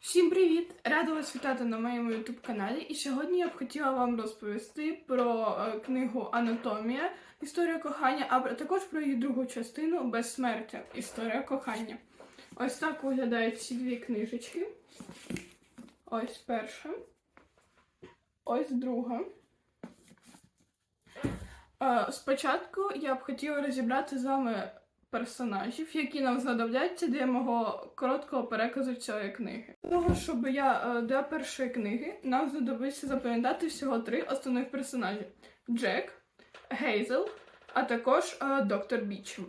Всім привіт! Рада вас вітати на моєму youtube каналі. І сьогодні я б хотіла вам розповісти про е, книгу Анатомія Історія кохання, а також про її другу частину Безсмертя Історія кохання. Ось так виглядають ці дві книжечки. Ось перша. Ось друга. Е, Спочатку я б хотіла розібрати з вами персонажів, які нам знадобляться для мого короткого переказу цієї книги. Для того, щоб я е, для першої книги нам знадобиться запам'ятати всього три основних персонажі: Джек, Гейзел, а також е, доктор Бічем.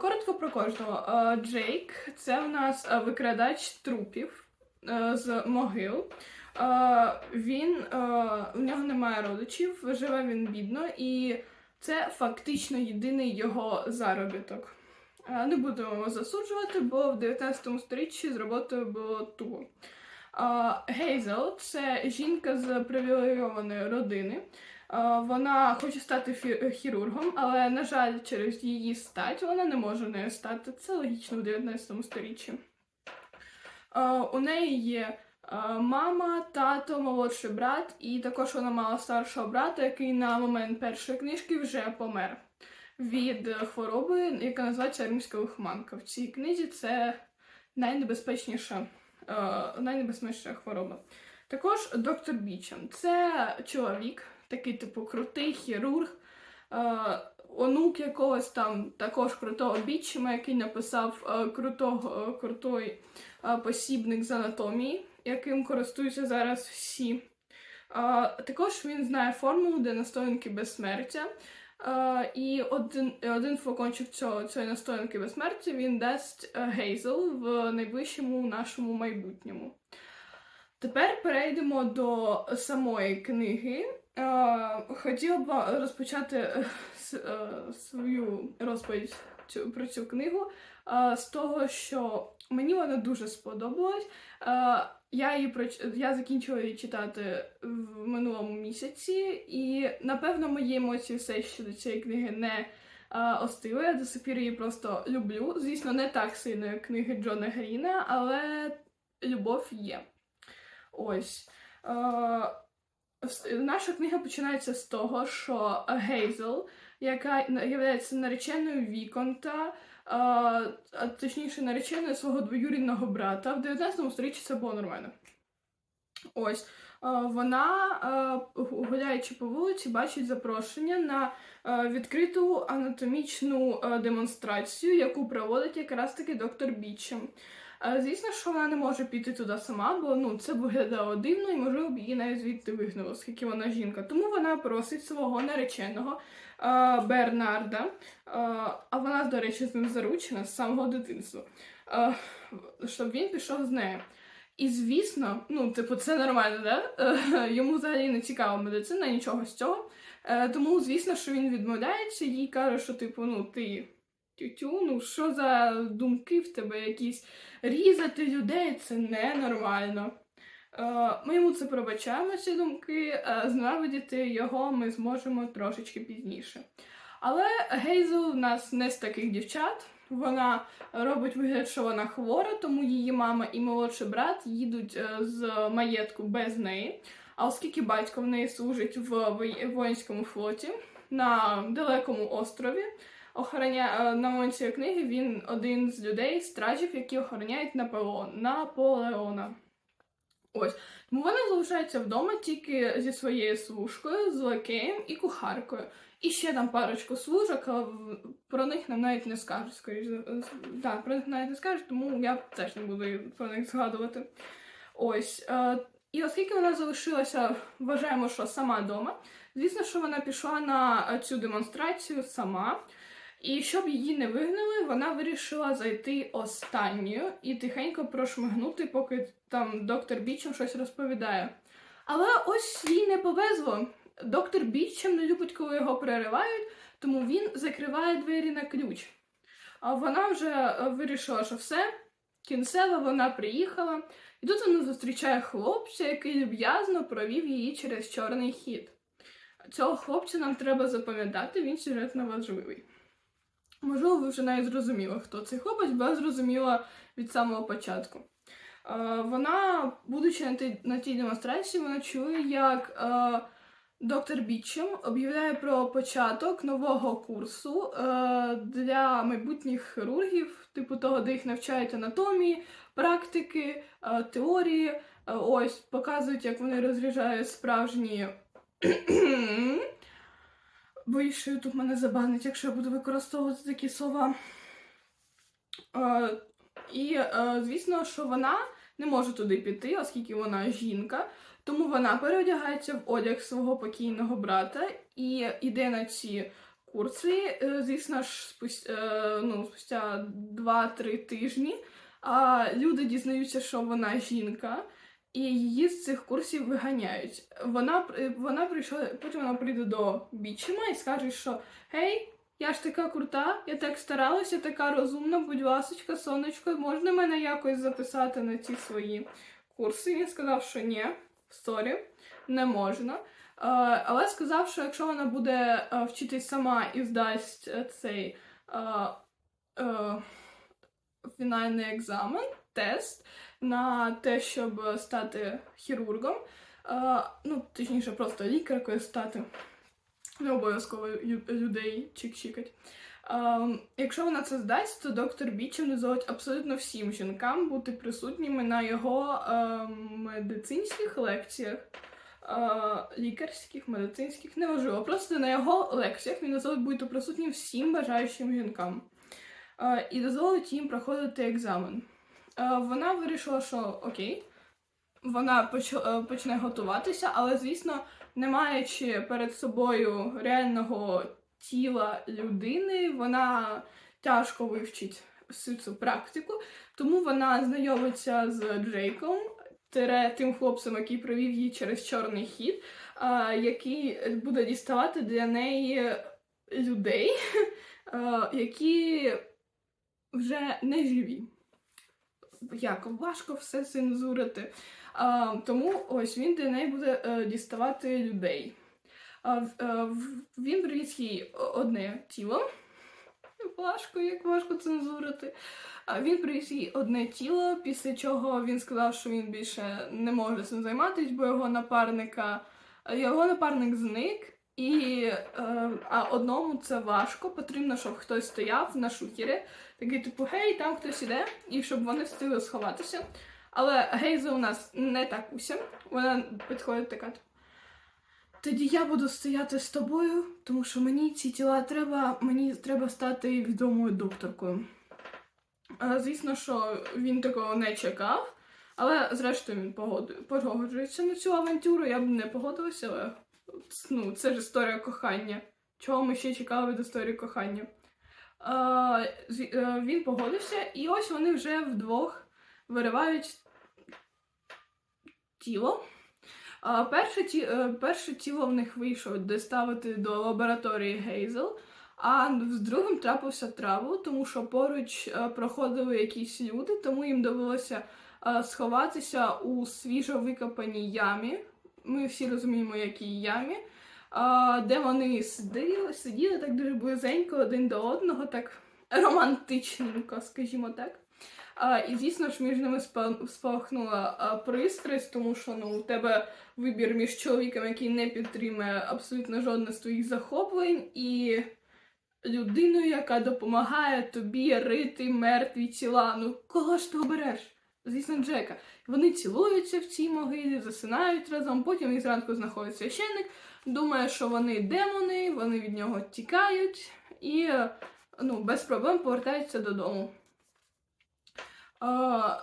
Коротко про кожного. Е, Джейк це у нас викрадач трупів з могил. Він у нього немає родичів, живе він бідно і це фактично єдиний його заробіток. Е, Не будемо засуджувати, бо в 19 сторіччі з роботою було туго. Е, Гейзел це жінка з привілейованої родини. Е, Вона хоче стати хірургом, але, на жаль, через її стать вона не може нею стати. Це логічно в 19 сторіччі. У неї є мама, тато, молодший брат, і також вона мала старшого брата, який на момент першої книжки вже помер від е, хвороби, яка називається римська лихоманка. В цій книзі це найнебезпечніша, е, найнебезпечніша хвороба. Також доктор Бічем. Це чоловік, такий, типу, крутий хірург, е, онук якогось там також крутого бічема, який написав е, крутого, е, крутой е, посібник з анатомії, яким користуються зараз всі. А, також він знає формулу для настоянки безсмертя. А, і один, один флакончик цього, цієї настоянки безсмертя він дасть е, Гейзел в найближчому нашому майбутньому. Тепер перейдемо до самої книги. Е, Хотіла б розпочати е, свою розповідь цю- про цю книгу е, з того, що мені вона дуже сподобалась. Е, Я її проч... я закінчила її читати в минулому місяці, і напевно мої емоції все ще до цієї книги не е, остили. Я до сих пір її просто люблю. Звісно, не так сильно, як книги Джона Гріна, але любов є. Ось. С- наша книга починається з того, що Гейзел, яка є нареченою Віконта, а, точніше нареченою свого двоюрідного брата. В 19 сторіччі це було нормально. Ось. Вона, гуляючи по вулиці, бачить запрошення на відкриту анатомічну демонстрацію, яку проводить якраз таки доктор Бічем. Звісно, що вона не може піти туди сама, бо ну це виглядало дивно і можливо б її навіть звідти вигнало, оскільки вона жінка. Тому вона просить свого нареченого Бернарда, а вона, до речі, з ним заручена з самого дитинства, щоб він пішов з нею. І звісно, ну, типу, це нормально, да? Е, Йому взагалі не цікава медицина, нічого з цього. Е, Тому, звісно, що він відмовляється, їй каже, що, типу, ну, ти тютю, ну що за думки в тебе якісь різати людей це ненормально. Е, Ми йому це пробачаємо, ці думки, е, знавидіти його ми зможемо трошечки пізніше. Але Гейзел в нас не з таких дівчат. Вона робить вигляд, що вона хвора, тому її мама і молодший брат їдуть е, з маєтку без неї. А оскільки батько в неї служить в вої- воїнському флоті на далекому острові, охороня... е, на момент цієї книги він один з людей, стражів, які охороняють Наполеон... Наполеона. Ось. Тому вона залишається вдома тільки зі своєю служкою, з лакеєм і кухаркою. І ще там парочку служок, але про них нам навіть не скажуть, скоріш за Так, про них навіть не скажуть, тому я теж не буду про них згадувати. Ось. Е, і оскільки вона залишилася, вважаємо, що сама вдома, звісно, що вона пішла на е, цю демонстрацію сама. І щоб її не вигнали, вона вирішила зайти останньою і тихенько прошмигнути, поки там доктор Бічем щось розповідає. Але ось їй не повезло. Доктор Бічем не любить, коли його переривають, тому він закриває двері на ключ. А вона вже е, вирішила, що все, кінцево вона приїхала, і тут вона зустрічає хлопця, який люб'язно провів її через чорний хід. Цього хлопця нам треба запам'ятати, він сюжетно важливий. Можливо, ви вже навіть зрозуміли, хто цей хлопець, бо я зрозуміла від самого початку. Вона, будучи на тій, демонстрації, вона чує, як е, доктор Бітчем об'являє про початок нового курсу е, для майбутніх хірургів, типу того, де їх навчають анатомії, практики, е, теорії. Е, ось показують, як вони розряджають справжні. Боюсь, що YouTube мене забанить, якщо я буду використовувати такі слова. Е, і е, звісно, що вона не може туди піти, оскільки вона жінка. Тому вона переодягається в одяг свого покійного брата і йде на ці курси. Е, Звісно ж, спустя, е, ну, спустя 2-3 тижні а люди дізнаються, що вона жінка, і її з цих курсів виганяють. Вона, вона прийшла, потім вона прийде до Бічема і скаже, що гей, я ж така крута, я так старалася, така розумна, будь ласочка, сонечко, можна мене якось записати на ці свої курси? Він сказав, що ні, сорі, не можна. Але сказав, що якщо вона буде вчитись сама і здасть е, цей е, фінальний екзамен, тест на те, щоб стати хірургом, ну, точніше, просто лікаркою стати, не обов'язково людей чик-чикать. Якщо вона це здасть, то доктор Бічем дозволить абсолютно всім жінкам бути присутніми на його медицинських лекціях, лікарських, медицинських, неважливо. Просто на його лекціях він дозволить бути присутнім всім бажаючим жінкам і дозволить їм проходити екзамен. Е, вона вирішила, що окей, вона е, почне готуватися, але, звісно, не маючи перед собою реального тіла людини, вона тяжко вивчить всю цю практику, тому вона знайомиться з Джейком, тире тим хлопцем, який провів її через чорний хід, а, який буде діставати для неї людей, які вже не живі. Як важко все цензурити. Тому ось він для неї буде е, діставати людей. Е, він приніс їй одне тіло. Важко, як важко цензурити. Він приніс їй одне тіло, після чого він сказав, що він більше не може цим займатися, бо його напарника, його напарник зник. І е, а одному це важко. Потрібно, щоб хтось стояв на шухері, такий типу, гей, там хтось іде, і щоб вони встигли сховатися. Але Гейза у нас не так уся. Вона підходить така. типу, Тоді я буду стояти з тобою, тому що мені ці тіла треба, мені треба стати відомою докторкою. Е, Звісно, що він такого не чекав, але зрештою він погоджується на цю авантюру. Я б не погодилася, але ну, це ж історія кохання. Чого ми ще чекали від історії кохання? Е, е, Він погодився, і ось вони вже вдвох виривають тіло. А, перше, ті, е, перше тіло в них вийшло доставити до лабораторії Гейзел, а з другим трапився траву, тому що поруч е, проходили якісь люди, тому їм довелося е, сховатися у свіжо викопаній ямі. Ми всі розуміємо, якій ямі, де вони сиділи, сиділи так дуже близенько один до одного, так романтичненько, скажімо так. А, і звісно ж між ними спа- спалахнула пристрасть, тому що ну, у тебе вибір між чоловіком, який не підтримує абсолютно жодне з твоїх захоплень, і людиною, яка допомагає тобі рити мертві тіла. Ну кого ж ти обереш? Звісно, Джека. Вони цілуються в цій могилі, засинають разом, потім їх зранку знаходить священник, думає, що вони демони, вони від нього тікають і ну, без проблем повертаються додому. А,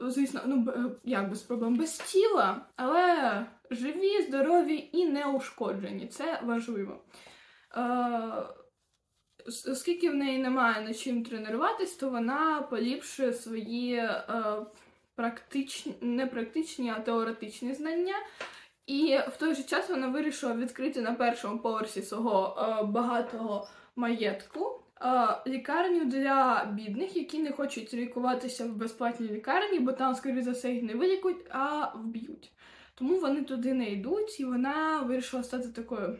звісно, ну як без проблем, без тіла, але живі, здорові і неушкоджені. Це важливо. А, оскільки в неї немає над чим тренуватись, то вона поліпшує свої е, практичні, не практичні, а теоретичні знання. І в той же час вона вирішила відкрити на першому поверсі свого е, багатого маєтку е, лікарню для бідних, які не хочуть лікуватися в безплатній лікарні, бо там, скоріше за все, їх не вилікують, а вб'ють. Тому вони туди не йдуть, і вона вирішила стати такою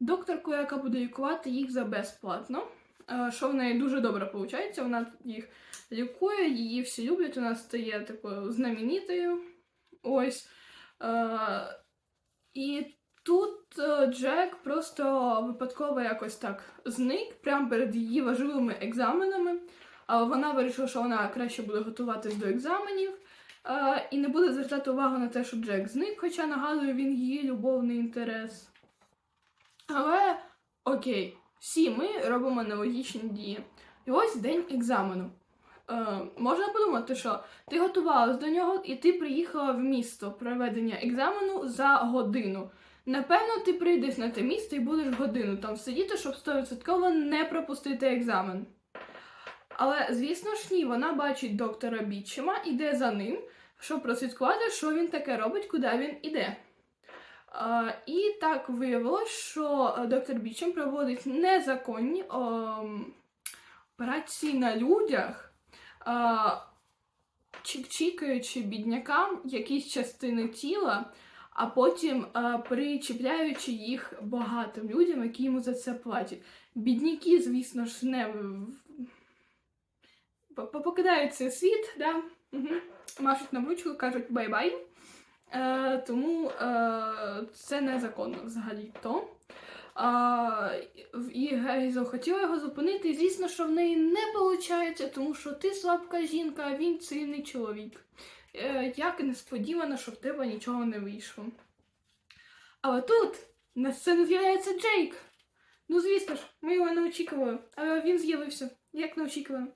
докторкою, яка буде лікувати їх за безплатно. е, що в неї дуже добре виходить. Вона їх лікує, її всі люблять, вона стає типу знаменитою. Ось. Е, і тут е, Джек просто випадково якось так зник прямо перед її важливими екзаменами. Вона вирішила, що вона краще буде готуватись до екзаменів. і не буде звертати увагу на те, що Джек зник, хоча нагадую, він її любовний інтерес. Але окей, всі ми робимо нелогічні дії. І ось день екзамену. Е, можна подумати, що ти готувалась до нього, і ти приїхала в місто проведення екзамену за годину. Напевно, ти прийдеш на те місце і будеш годину там сидіти, щоб 100% не пропустити екзамен. Але, звісно ж, ні, вона бачить доктора Бічема, іде за ним, щоб прослідкувати, що він таке робить, куди він іде. А, і так виявилось, що е, доктор Бічем проводить незаконні ем, операції на людях, а, чик-чікаючи біднякам якісь частини тіла, а потім причіпляючи їх багатим людям, які йому за це платять. Бідняки, звісно ж, не покидають цей світ, да? угу. машуть на ручку, кажуть бай-бай. Е, тому е, це незаконно взагалі то. А, і Гейзел хотіла його зупинити, звісно, що в неї не виходить, тому що ти слабка жінка, а він сильний чоловік. Е, як несподівано, що в тебе нічого не вийшло. Але тут на сцену з'являється Джейк. Ну, звісно ж, ми його не очікували, але він з'явився, як не очікували.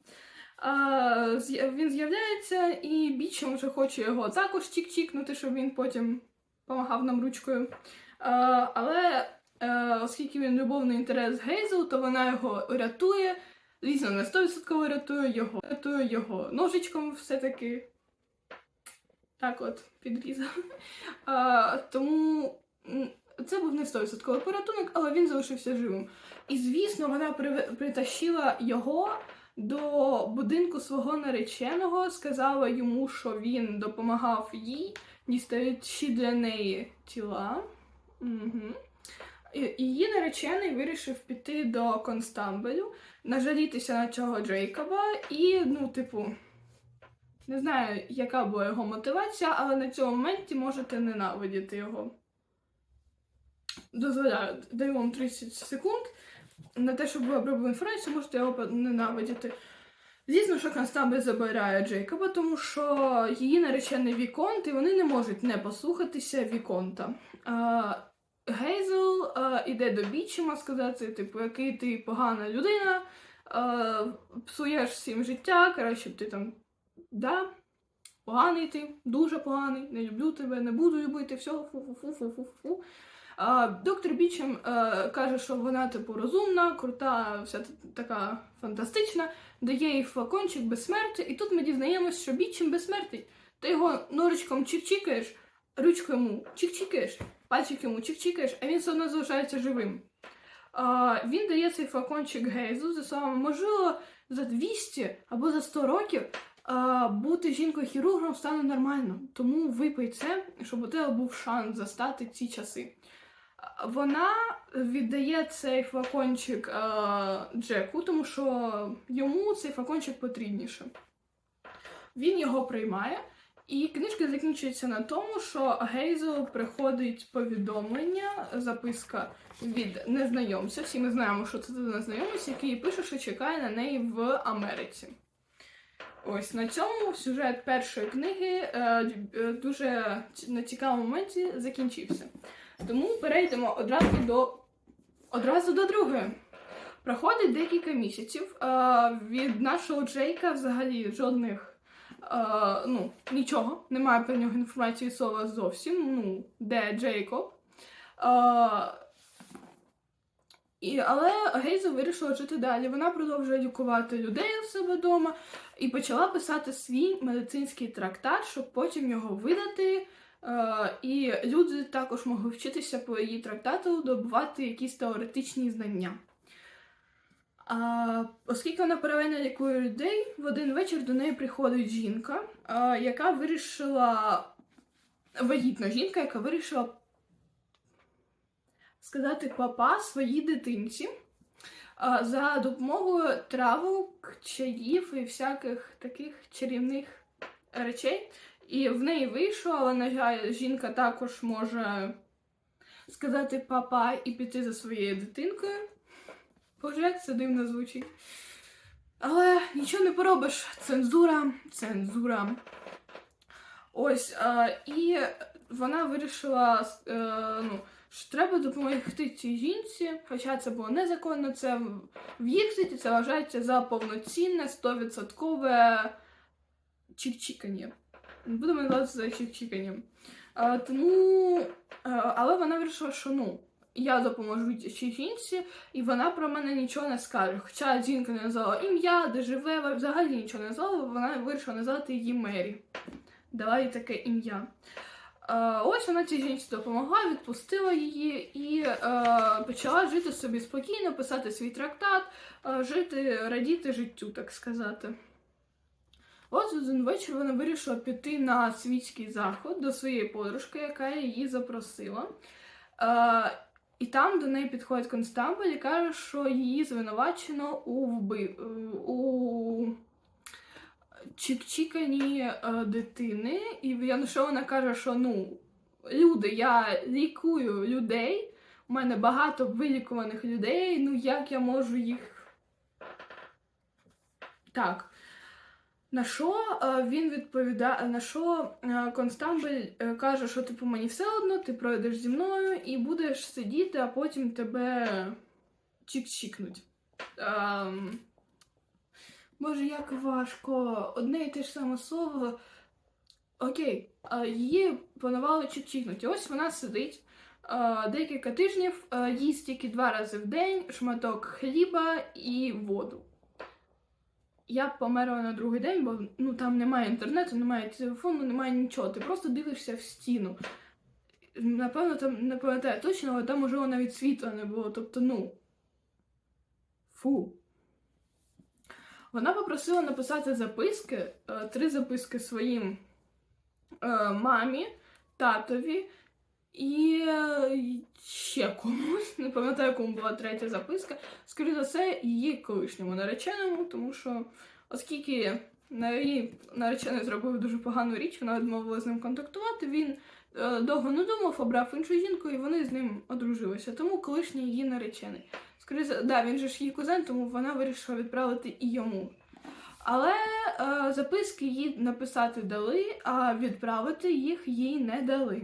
Він з'являється, і Бічем вже хоче його також чік-чікнути, щоб він потім помагав нам ручкою. Але е, оскільки він любовний інтерес Гейзел, то вона його рятує. Звісно, не 100% рятує його. Рятує його ножичком все-таки. Так от, підрізав. А, тому це був не 100% порятунок, але він залишився живим. І звісно, вона притащила його до будинку свого нареченого, сказала йому, що він допомагав їй, дістаючи для неї тіла. Угу. Її наречений вирішив піти до констамбелю, нажалітися на цього Джейкоба і, ну, типу, не знаю, яка була його мотивація, але на цьому моменті можете ненавидіти його. Дозволяю, даю вам 30 секунд на те, щоб ви обробили інформацію, можете його ненавидіти. Звісно, що констабль забирає Джейкоба, тому що її наречений Віконт, і вони не можуть не послухатися Віконта. А, Гейзел а, іде до Бічема сказати, типу, який ти погана людина, а, псуєш всім життя, краще б ти там. Да, поганий ти, дуже поганий, не люблю тебе, не буду любити, все, фу-фу-фу-фу-фу-фу. Доктор Бічем е, каже, що вона типу розумна, крута, вся така фантастична, дає їй флакончик безсмерті, і тут ми дізнаємось, що Бічем безсмертний. Ти його норочком чик-чікаєш, ручку йому чик-чікаєш, пальчик йому чик-чікаєш, а він все одно залишається живим. А, він дає цей флакончик Гейзу за словами, можливо, за 200 або за 100 років а, бути жінкою-хірургом стане нормально. Тому випий це, щоб у тебе був шанс застати ці часи. Вона віддає цей флакончик е, Джеку, тому що йому цей флакончик потрібніше. Він його приймає, і книжка закінчується на тому, що Гейзел приходить повідомлення, записка від незнайомця. Всі ми знаємо, що це незнайомець, який пише, що чекає на неї в Америці. Ось на цьому сюжет першої книги е, е, дуже на цікавому моменті закінчився. Тому перейдемо одразу до одразу до другої. Проходить декілька місяців. Е, від нашого Джейка взагалі жодних е, ну, нічого. Немає про нього інформації слова зовсім. Ну, де Джейкоб. Е, і, але Гейза вирішила жити далі. Вона продовжує лікувати людей у себе вдома і почала писати свій медицинський трактат, щоб потім його видати. Е, і люди також могли вчитися по її трактату, добувати якісь теоретичні знання. А, оскільки вона паралельно лікує людей, в один вечір до неї приходить жінка, а, яка вирішила вагітна жінка, яка вирішила сказати папа своїй дитинці. а, за допомогою травок, чаїв і всяких таких чарівних речей. І в неї вийшло, але, на жаль, жінка також може сказати папа і піти за своєю дитинкою. Боже, це дивно звучить. Але нічого не поробиш. Цензура, цензура. Ось, е, і вона вирішила, е, ну, що треба допомогти цій жінці, хоча це було незаконно, це в- їх світі це вважається за повноцінне 100% чік-чікання. Будемо називати це чік-чіканням. Е, тому, е, але вона вирішила, що ну, я допоможу цій жінці, і вона про мене нічого не скаже. Хоча жінка не назвала ім'я, де живе, взагалі нічого не назвала, вона вирішила назвати її Мері. Дала їй таке ім'я. Е, ось вона цій жінці допомогла, відпустила її і е, почала жити собі спокійно, писати свій трактат, жити, радіти життю, так сказати. Ось один вечір вона вирішила піти на світський заход до своєї подружки, яка її запросила. Е, і там до неї підходить констабль і каже, що її звинувачено у вби... у чік-чікані е, дитини. І я ну, що вона каже, що ну, люди, я лікую людей, у мене багато вилікуваних людей, ну як я можу їх. Так. На що е, він відповідає, на що е, констабль е, каже, що типу мені все одно, ти пройдеш зі мною і будеш сидіти, а потім тебе чік-чікнуть. Ем, Боже, як важко. Одне і те ж саме слово. Окей, її планували чік-чікнути. Ось вона сидить. Декілька тижнів їсть тільки два рази в день шматок хліба і воду. Я померла на другий день, бо ну там немає інтернету, немає телефону, немає нічого. Ти просто дивишся в стіну. Напевно, там не пам'ятаю точно, але там можливо навіть світла не було. Тобто, ну. Фу. Вона попросила написати записки, е, три записки своїм е, мамі, татові і е, ще комусь. Не пам'ятаю, кому була третя записка. Скоріше за все, її колишньому нареченому, тому що, оскільки її наречений зробив дуже погану річ, вона відмовила з ним контактувати. Він е, довго не думав, обрав іншу жінку, і вони з ним одружилися. Тому колишній її наречений. Скоріше, да, він же ж її кузен, тому вона вирішила відправити і йому. Але е, записки їй написати дали, а відправити їх їй не дали.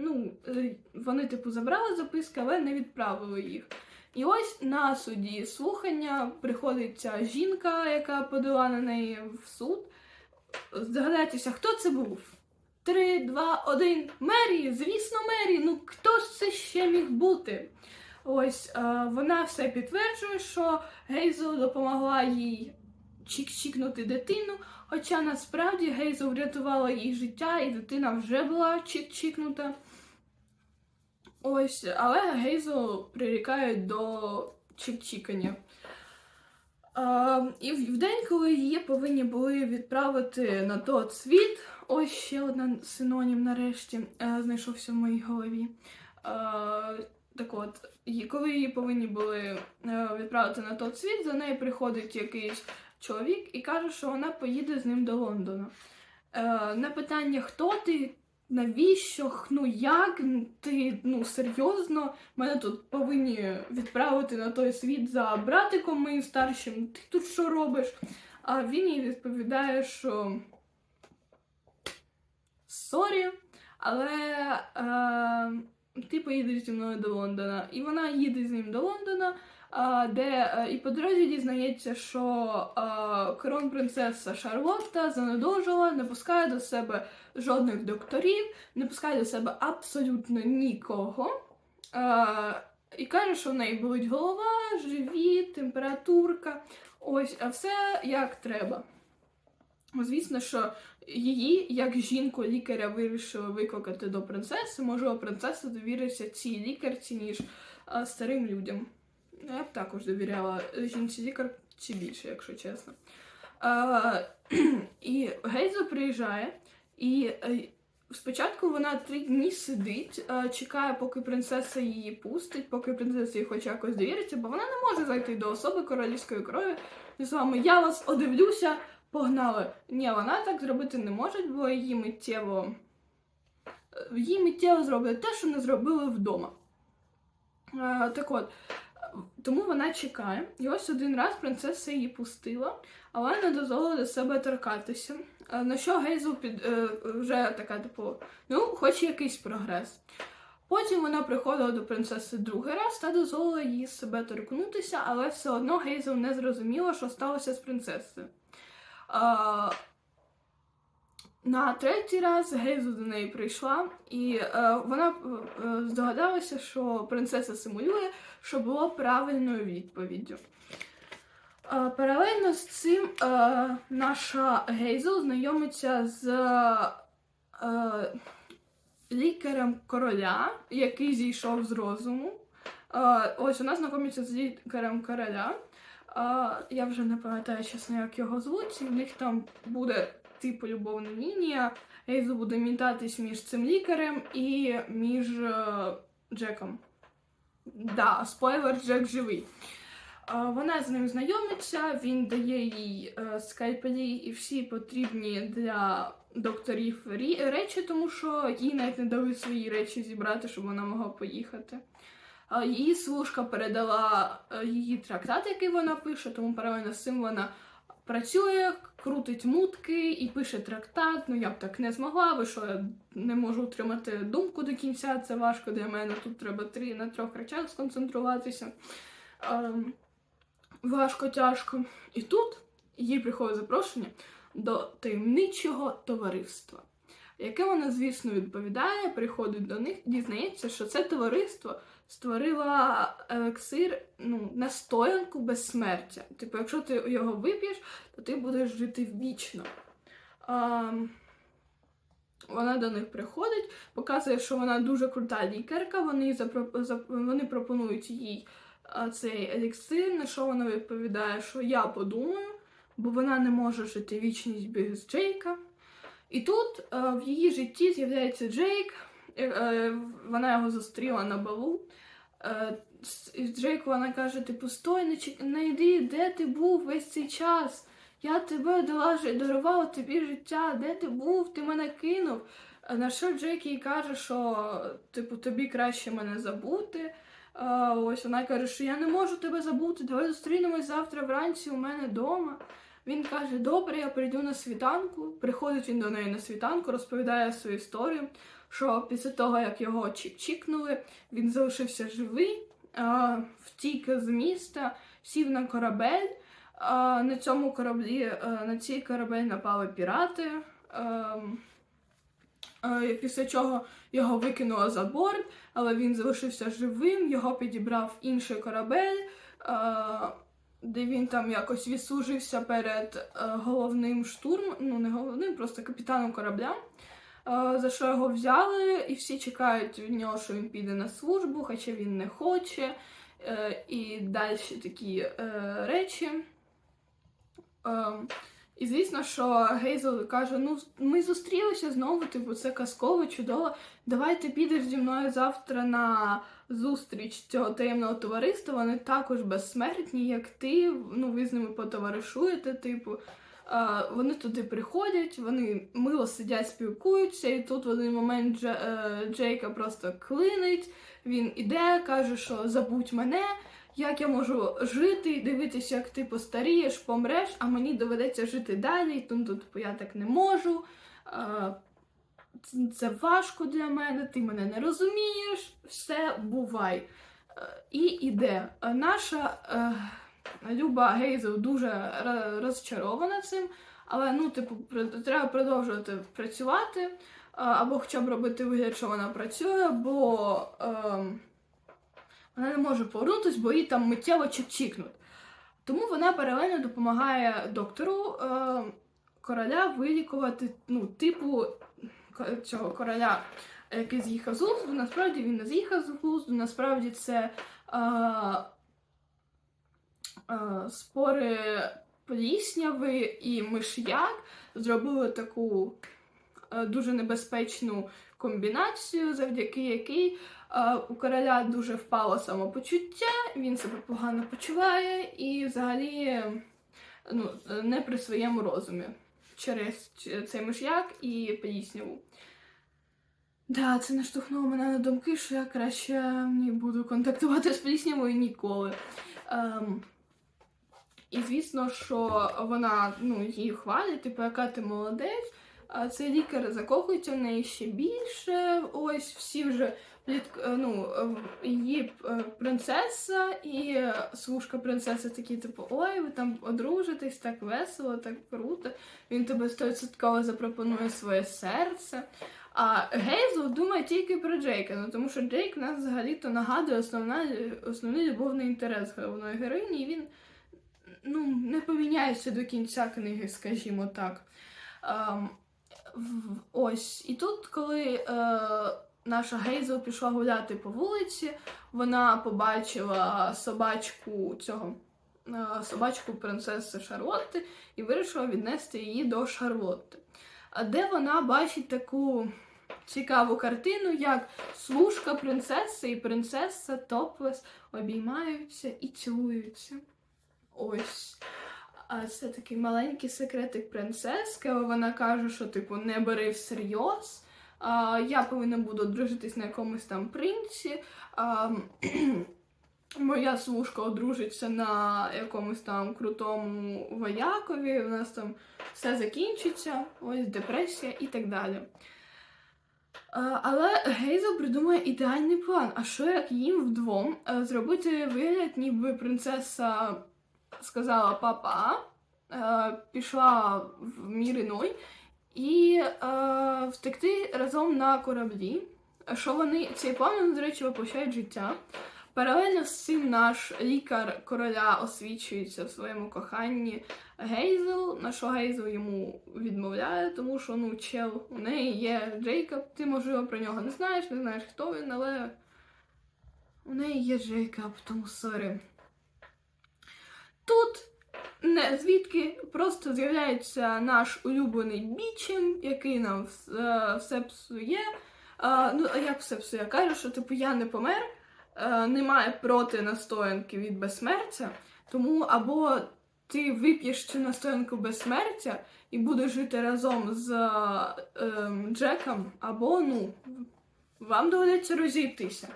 Ну, е, вони, типу, забрали записки, але не відправили їх. І ось на суді слухання приходить ця жінка, яка подала на неї в суд. Здогадайтеся, хто це був? Три, два, один. Мері! Звісно, Мері! Ну хто ж це ще міг бути? Ось е, вона все підтверджує, що Гейзел допомогла їй чік-чікнути дитину. Хоча насправді Гейзел врятувала їй життя, і дитина вже була чік-чікнута. Ось, але Гейзел прирікають до чік-чікання. Е, і в день, коли її повинні були відправити на той світ, ось ще один синонім нарешті е, знайшовся в моїй голові. Так от, коли її повинні були е, відправити на той світ, за нею приходить якийсь чоловік і каже, що вона поїде з ним до Лондона. Е, на питання, хто ти, навіщо, ну як, ти ну серйозно, мене тут повинні відправити на той світ за братиком моїм старшим, ти тут що робиш? А він їй відповідає, що сорі, але е, ти поїдеш зі мною до Лондона. І вона їде з ним до Лондона, е, де е, і по дорозі дізнається, що е, кронпринцеса Шарлотта занедужала, не пускає до себе жодних докторів, не пускає до себе абсолютно нікого. Е, і каже, що в неї болить голова, живіт, температурка. Ось, а все як треба. Звісно, що її, як жінку лікаря, вирішили викликати до принцеси. Можливо, принцеса довіриться цій лікарці, ніж а, старим людям. Я б також довіряла жінці лікарці більше, якщо чесно. А, і Гейзо приїжджає, і е, спочатку вона три дні сидить, е, чекає, поки принцеса її пустить, поки принцеса їй хоч якось довіриться, бо вона не може зайти до особи королівської крові зі словами Я вас одивлюся, погнали. Ні, вона так зробити не може, бо її миттєво. е, Їй миттєво зроблять те, що не зробили вдома. Так от, тому вона чекає. І ось один раз принцеса її пустила, але не дозволила до себе торкатися. Е, На що Гейзл під е, вже така, типу, ну, хоч якийсь прогрес. Потім вона приходила до принцеси другий раз та дозволила їй себе торкнутися, але все одно Гейзл не зрозуміла, що сталося з принцесою. А, на третій раз Гейзл до неї прийшла, і е, вона е, здогадалася, що принцеса симулює, що було правильною відповіддю. Е, Паралельно з цим е, наша Гейзел знайомиться з е, лікарем короля, який зійшов з розуму. Е, ось вона знайомиться з лікарем короля. Е, я вже не пам'ятаю, чесно, як його звуть. В них там буде типу любовна лінія. Гейзел буде мітатись між цим лікарем і між е, Джеком. Да, спойлер, Джек живий. Е, Вона з ним знайомиться, він дає їй е, скальпелі і всі потрібні для докторів рі- речі, тому що їй навіть не дали свої речі зібрати, щоб вона могла поїхати. Е, Її служка передала її трактат, який вона пише, тому паралельно з цим вона працює, крутить мутки і пише трактат. Ну я б так не змогла, бо що я не можу утримати думку до кінця. Це важко для мене. Тут треба три на трьох речах сконцентруватися. Ем, важко, тяжко. І тут їй приходить запрошення до таємничого товариства, яке вона, звісно, відповідає, приходить до них, дізнається, що це товариство створило елексир, ну, настоянку безсмертя. Типу, якщо ти його вип'єш, то ти будеш жити вічно. Ем, вона до них приходить, показує, що вона дуже крута лікарка. Вони, запро... зап- вони пропонують їй цей еліксир, на що вона відповідає, що я подумаю, бо вона не може жити вічність без Джейка. І тут е, в її житті з'являється Джейк, е, е, вона його зустріла на балу. Е, Джейку вона каже: типу, стой, не, йди, де ти був весь цей час? Я тебе дарувала тобі життя, де ти був? Ти мене кинув. На що Джейк їй каже, що типу, тобі краще мене забути. Ось вона каже, що я не можу тебе забути, давай зустрінемось завтра вранці у мене вдома. Він каже: Добре, я прийду на світанку. Приходить він до неї на світанку, розповідає свою історію, що після того, як його чік-чікнули, він залишився живий, втік з міста, сів на корабель. На цьому кораблі, е, на цій корабель напали пірати. Ем, е, Після чого його викинуло за борт, але він залишився живим, його підібрав інший корабель, е, де він там якось відслужився перед головним штурм, ну не головним, просто капітаном корабля. Е, За що його взяли, і всі чекають від нього, що він піде на службу, хоча він не хоче. е, І далі такі е, речі. І звісно, що Гейзел каже: ну, ми зустрілися знову, типу, це казково, чудово. Давай ти підеш зі мною завтра на зустріч цього таємного товариства. Вони також безсмертні, як ти. Ну, ви з ними потоваришуєте, типу. Вони туди приходять, вони мило сидять, спілкуються, і тут в один момент е, Джейка просто клинить. Він іде, каже, що забудь мене, як я можу жити дивитися, як ти постарієш, помреш, а мені доведеться жити далі, тому тут я так не можу. Це- важко для мене, ти мене не розумієш, все бувай. Е, І іде. Е, Наша Люба Гейзел дуже розчарована цим, але ну, типу, треба продовжувати працювати, е, або хоча б робити вигляд, що вона працює, бо ем, вона не може повернутися, бо її там миттєво чик-чікнуть. Тому вона паралельно допомагає доктору е, короля вилікувати, ну, типу цього короля, який з'їхав з глузду. Насправді він не з'їхав з глузду, насправді це е, е, спори плісняви і миш'як зробили таку е, дуже небезпечну комбінацію, завдяки якій е, у короля дуже впало самопочуття, він себе погано почуває і взагалі е, ну, е, не при своєму розумі через цей миш'як і пісняву. Да, це наштовхнуло мене на думки, що я краще не буду контактувати з піснявою ніколи. Ем, і звісно, що вона ну, її хвалить, типу, яка ти молодець. А цей лікар закохується в неї ще більше. Ось всі вже е, ну, е, її е, принцеса і служка принцеси такі, типу, ой, ви там одружитесь, так весело, так круто. Він тебе стовідсотково запропонує своє серце. А Гейзл думає тільки про Джейка, ну тому що Джейк нас взагалі-то нагадує основна, основний любовний інтерес головної героїні, і він ну, не поміняється до кінця книги, скажімо так. Ем, ось. І тут, коли е, наша Гейзел пішла гуляти по вулиці, вона побачила собачку цього. е, Собачку принцеси Шарлотти і вирішила віднести її до Шарлотти. Де вона бачить таку цікаву картину, як служка принцеси і принцеса Топлес обіймаються і цілуються. Ось. А це такий маленький секретик принцески, вона каже, що типу не бери всерйоз. А, я повинна буду одружитись на якомусь там принці. А, моя служка одружиться на якомусь там крутому воякові. У нас там все закінчиться, ось депресія і так далі. Але Гейзел придумає ідеальний план. А що як їм вдвом е, зробити вигляд, ніби принцеса сказала папа, е, пішла в мір іной і е, втекти разом на кораблі. Що вони цей план, до речі, воплощають життя. Паралельно з цим наш лікар короля освічується в своєму коханні Гейзел, на що Гейзел йому відмовляє, тому що ну чел, у неї є Джейкоб, ти можливо про нього не знаєш, не знаєш, хто він, але у неї є Джейкоб, тому сорі. Тут не звідки просто з'являється наш улюблений бічем, який нам е, все псує. А, ну, а як все псує? Каже, що типу я не помер, е, немає проти настоянки від безсмертя, тому або ти вип'єш цю настоянку безсмертя і будеш жити разом з е, ем, Джеком, або ну, вам доведеться розійтися.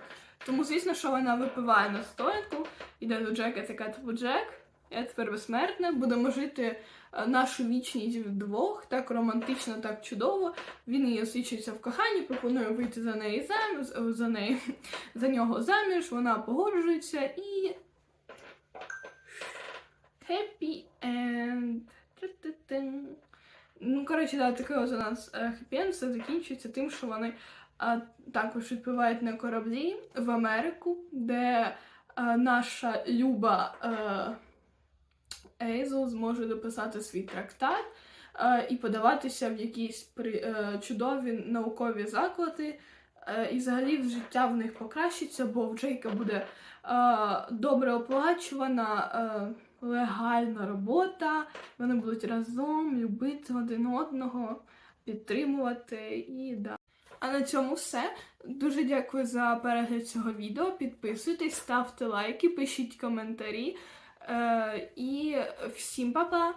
Тому, звісно, що вона випиває настоянку, іде до Джека, така типу Джек, я тепер безсмертна, будемо жити е, нашу вічність вдвох, так романтично, так чудово. Він її освічується в коханні, пропонує вийти за неї заміж, е, за неї, за нього заміж, вона погоджується і. Happy end. Ну, коротше, да, такий от у нас хеппі енд все закінчується тим, що вони а, також відпливають на кораблі в Америку, де а, наша люба е, Ейзел зможе дописати свій трактат е, і подаватися в якісь е, чудові наукові заклади. Е, і взагалі життя в них покращиться, бо в Джейка буде добре оплачувана. Легальна робота, вони будуть разом любити один одного, підтримувати і да. А на цьому все. Дуже дякую за перегляд цього відео. Підписуйтесь, ставте лайки, пишіть коментарі. Е, і всім па-па!